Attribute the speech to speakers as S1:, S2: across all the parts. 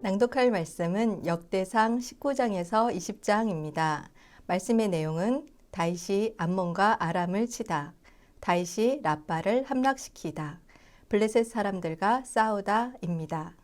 S1: 낭독할 말씀은 역대상 19장에서 20장입니다. 말씀의 내용은 다윗이 암몬과 아람을 치다. 다윗이 라빠를 함락시키다. 블레셋 사람들과 싸우다입니다.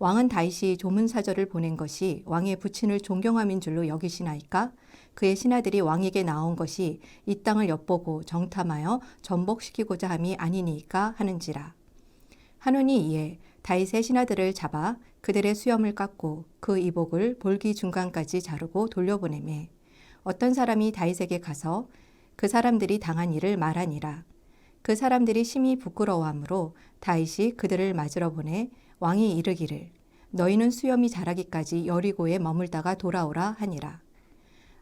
S1: 왕은 다윗이 조문 사절을 보낸 것이 왕의 부친을 존경함인 줄로 여기시나이까? 그의 신하들이 왕에게 나온 것이 이 땅을 엿보고 정탐하여 전복시키고자 함이 아니니까 하는지라. 한운이 이에 다윗의 신하들을 잡아 그들의 수염을 깎고 그 이복을 볼기 중간까지 자르고 돌려보내매 어떤 사람이 다윗에게 가서 그 사람들이 당한 일을 말하니라. 그 사람들이 심히 부끄러워하므로 다윗이 그들을 맞으러 보내 왕이 이르기를 너희는 수염이 자라기까지 여리고에 머물다가 돌아오라 하니라.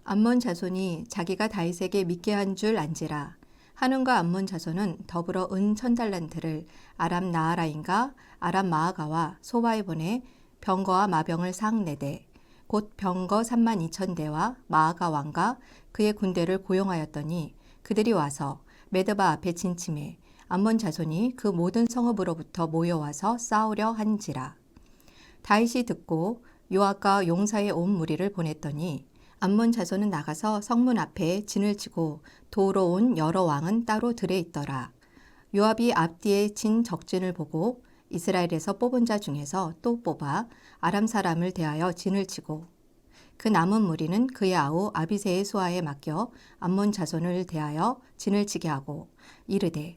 S1: 암몬 자손이 자기가 다윗에게 믿게 한 줄 안지라. 한운과 암몬 자손은 더불어 은 천달란트를 아람 나아라인가 아람 마아가와 소바에 보내 병거와 마병을 상네대 곧 병거 3만 2천 대와 마아가 왕과 그의 군대를 고용하였더니 그들이 와서 메드바 앞에 진침해 암몬 자손이 그 모든 성읍으로부터 모여와서 싸우려 한지라 다윗이 듣고 요압과 용사의 온 무리를 보냈더니 암몬 자손은 나가서 성문 앞에 진을 치고 도로 온 여러 왕은 따로 들에 있더라. 요압이 앞뒤에 진 적진을 보고 이스라엘에서 뽑은 자 중에서 또 뽑아 아람 사람을 대하여 진을 치고 그 남은 무리는 그의 아우 아비세의 수하에 맡겨 암몬 자손을 대하여 진을 치게 하고 이르되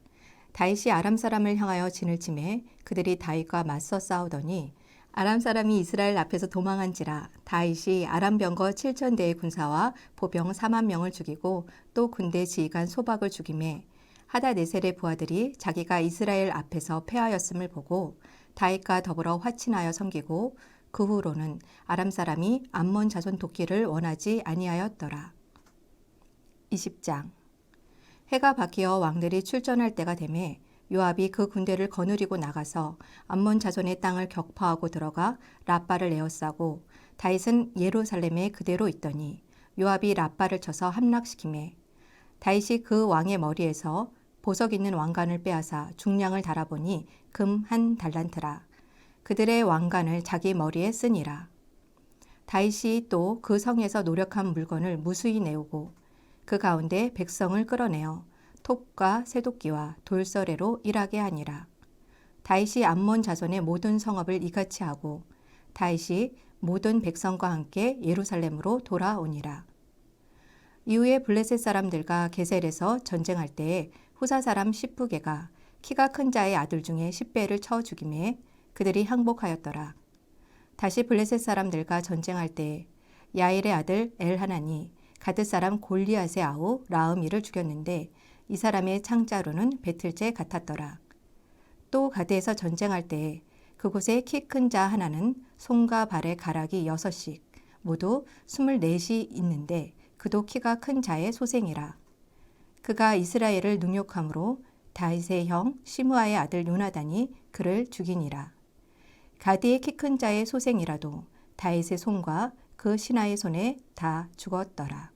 S1: 다윗이 아람 사람을 향하여 진을 치매 그들이 다윗과 맞서 싸우더니 아람 사람이 이스라엘 앞에서 도망한지라 다윗이 아람 병거 7천 대의 군사와 보병 4만 명을 죽이고 또 군대 지휘관 소박을 죽임에 하다네셀의 부하들이 자기가 이스라엘 앞에서 패하였음을 보고 다윗과 더불어 화친하여 섬기고 그 후로는 아람 사람이 암몬 자손 돕기를 원하지 아니하였더라. 20장 해가 바뀌어 왕들이 출전할 때가 되매 요압이 그 군대를 거느리고 나가서 암몬 자손의 땅을 격파하고 들어가 라빠를 에워싸고 다윗은 예루살렘에 그대로 있더니 요압이 라빠를 쳐서 함락시키매 다윗이 그 왕의 머리에서 보석 있는 왕관을 빼앗아 중량을 달아보니 금 한 달란트라. 그들의 왕관을 자기 머리에 쓰니라. 다윗이 또 그 성에서 노력한 물건을 무수히 내오고 그 가운데 백성을 끌어내어 톱과 새도끼와 돌서래로 일하게 하니라. 다윗이 암몬 자손의 모든 성읍을 이같이 하고 다윗이 모든 백성과 함께 예루살렘으로 돌아오니라. 이후에 블레셋 사람들과 게셀에서 전쟁할 때에 후사 사람 시프게가 키가 큰 자의 아들 중에 10배를 쳐 죽임에 그들이 항복하였더라. 다시 블레셋 사람들과 전쟁할 때 야일의 아들 엘하나니 가드 사람 골리앗의 아우 라음이를 죽였는데 이 사람의 창자로는 배틀제 같았더라. 또 가드에서 전쟁할 때 그곳에 키 큰 자 하나는 손과 발의 가락이 여섯씩 모두 스물넷이 있는데 그도 키가 큰 자의 소생이라. 그가 이스라엘을 능욕함으로 다윗의 형 시므아의 아들 요나단이 그를 죽이니라. 가디의 키 큰 자의 소생이라도 다윗의 손과 그 신하의 손에 다 죽었더라.